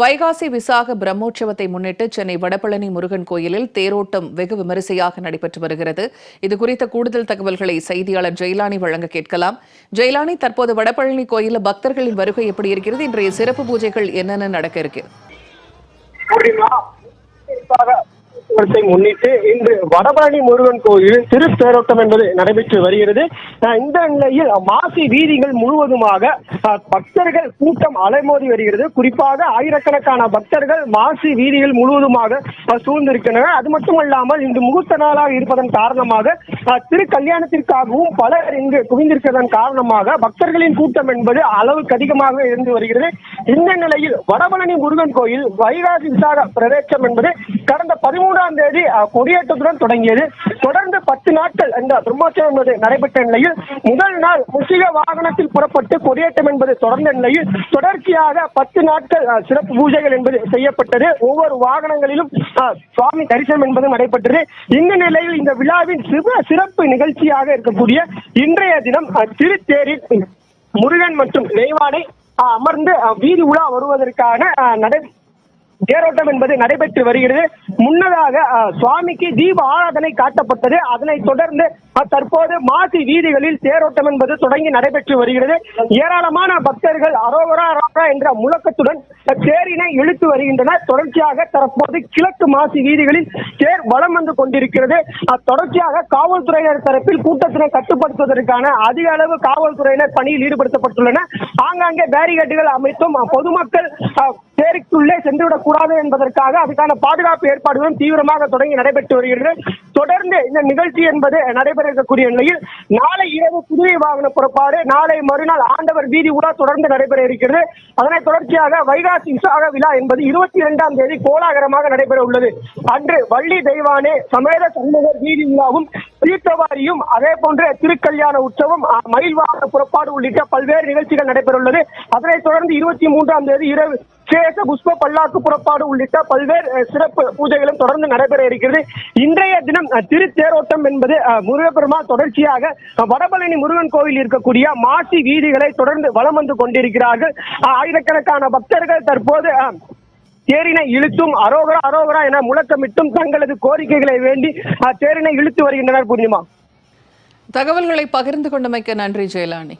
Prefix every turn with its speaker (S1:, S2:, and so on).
S1: வைகாசி விசாக பிரம்மோற்சவத்தை முன்னிட்டு சென்னை வடபழனி முருகன் கோயிலில் தேரோட்டம் வெகு விமரிசையாக நடைபெற்று வருகிறது. இது குறித்த கூடுதல் தகவல்களை செய்தியாளர் ஜெயலானி வழங்க கேட்கலாம். ஜெயலானி தற்போது வடபழனி கோயிலில் பக்தர்களின் வருகை எப்படி இருக்கிறது? இன்றைய சிறப்பு பூஜைகள் என்னென்ன நடக்க இருக்கு?
S2: பூர்ணிமா முன்னிட்டு இன்று வடபழனி முருகன் கோயில் திருப்பேரோட்டம் என்பது நடைபெற்று வருகிறது. இந்த நிலையில் மாசி வீதிகள் முழுவதுமாக பக்தர்கள் கூட்டம் அலைமோதி வருகிறது. குறிப்பாக ஆயிரக்கணக்கான பக்தர்கள் மாசி வீதிகள் முழுவதுமாக சூழ்ந்திருக்கின்றனர். அது மட்டுமல்லாமல் இன்று முகூர்த்த நாளாக இருப்பதன் காரணமாக அஹ், திரு கல்யாணத்திற்காகவும் பலர் இங்கு குவிந்திருக்கிறதன் காரணமாக பக்தர்களின் கூட்டம் என்பது அளவுக்கு அதிகமாக இருந்து வருகிறது. இந்த நிலையில் வடபழனி முருகன் கோயில் வைகாசி விசாக பிரதேசம் என்பது கடந்த பதிமூணு மூன்றாம் தேதி கொடியேற்றத்துடன் தொடங்கியது. தொடர்ந்து பத்து நாட்கள் இந்த பிரம்மோற்சவம் என்பது நடைபெற்ற நிலையில் முதல் நாள் முசிக வாகனத்தில் புறப்பட்டு கொடியேற்றம் என்பது தொடர்ந்த நிலையில் தொடர்ச்சியாக பத்து நாட்கள் சிறப்பு பூஜைகள் என்பது செய்யப்பட்டது. ஒவ்வொரு வாகனங்களிலும் சுவாமி தரிசனம் என்பது நடைபெற்றது. இந்த நிலையில் இந்த விழாவின் சிறப்பு நிகழ்ச்சியாக இருக்கக்கூடிய இன்றைய தினம் திருத்தேரில் முருகன் மற்றும் நெய்வானை அமர்ந்து வீதி உலா வருவதற்கான நடை தேரோட்டம் என்பது நடைபெற்று வருகிறது. முன்னதாக சுவாமிக்கு தீப ஆராதனை காட்டப்பட்டது. அதனைத் தொடர்ந்து தற்போது மாசி வீதிகளில் தேரோட்டம் என்பது தொடங்கி நடைபெற்று வருகிறது. ஏராளமான பக்தர்கள் அரோகரா அரோகரா என்ற முழக்கத்துடன் தேரினை இழுத்து வருகின்றனர். தொடர்ச்சியாக தற்போது கிழக்கு மாசி வீதிகளில் தேர் வலம் வந்து கொண்டிருக்கிறது. தொடர்ச்சியாக காவல்துறையினர் தரப்பில் கூட்டத்தினை கட்டுப்படுத்துவதற்கான அதிக அளவு காவல்துறையினர் பணியில் ஈடுபடுத்தப்பட்டுள்ளன ஆங்காங்கே பேரிகேட்டுகள் அமைத்தும் பொதுமக்கள் சேரிக்குள்ளே சென்றுவிடக் கூடாது என்பதற்காக அதுக்கான பாதுகாப்பு ஏற்பாடுகளும் தீவிரமாக தொடங்கி நடைபெற்று வருகிறது. தொடர்ந்து இந்த நிகழ்ச்சி என்பது நடைபெற இருக்கக்கூடிய நிலையில் நாளை இரவு புதுவை வாகன புறப்பாடு நாளை மறுநாள் ஆண்டவர் வீதி உலா தொடர்ந்து நடைபெற இருக்கிறது. அதனை தொடர்ச்சியாக வைகாசி விசாக விழா என்பது இருபத்தி இரண்டாம் தேதி கோலாகலமாக நடைபெற உள்ளது. அன்று வள்ளி தெய்வானே சமேத சண்முகர் வீதி விழாவும் தீர்த்தவாரியும் அதே போன்று திருக்கல்யாண உற்சவம் அஹ், மயில் வாகன புறப்பாடு உள்ளிட்ட பல்வேறு நிகழ்ச்சிகள் நடைபெற உள்ளது. அதனைத் தொடர்ந்து இருபத்தி மூன்றாம் தேதி இரவு சேஷ புஷ்ப பல்லாக்கு புறப்பாடு உள்ளிட்ட பல்வேறு சிறப்பு பூஜைகளும் தொடர்ந்து நடைபெற இருக்கிறது. இன்றைய தினம் திருத்தேரோட்டம் என்பது அஹ், முருகப்பெருமாள் தொடர்ச்சியாக வடபழனி முருகன் கோவில் இருக்கக்கூடிய மாசி வீதிகளை தொடர்ந்து வலம் வந்து கொண்டிருக்கிறார்கள். ஆயிரக்கணக்கான பக்தர்கள் தற்போது தேரினை இழுத்தும் அரோகரா அரோகரா என முழக்கமிட்டும் தங்களது கோரிக்கைகளை வேண்டி அஹ், தேரினை இழுத்து வருகின்றனர் பூர்ணிமா.
S1: தகவல்களை பகிர்ந்து கொண்டமைக்கு நன்றி ஜெயலானி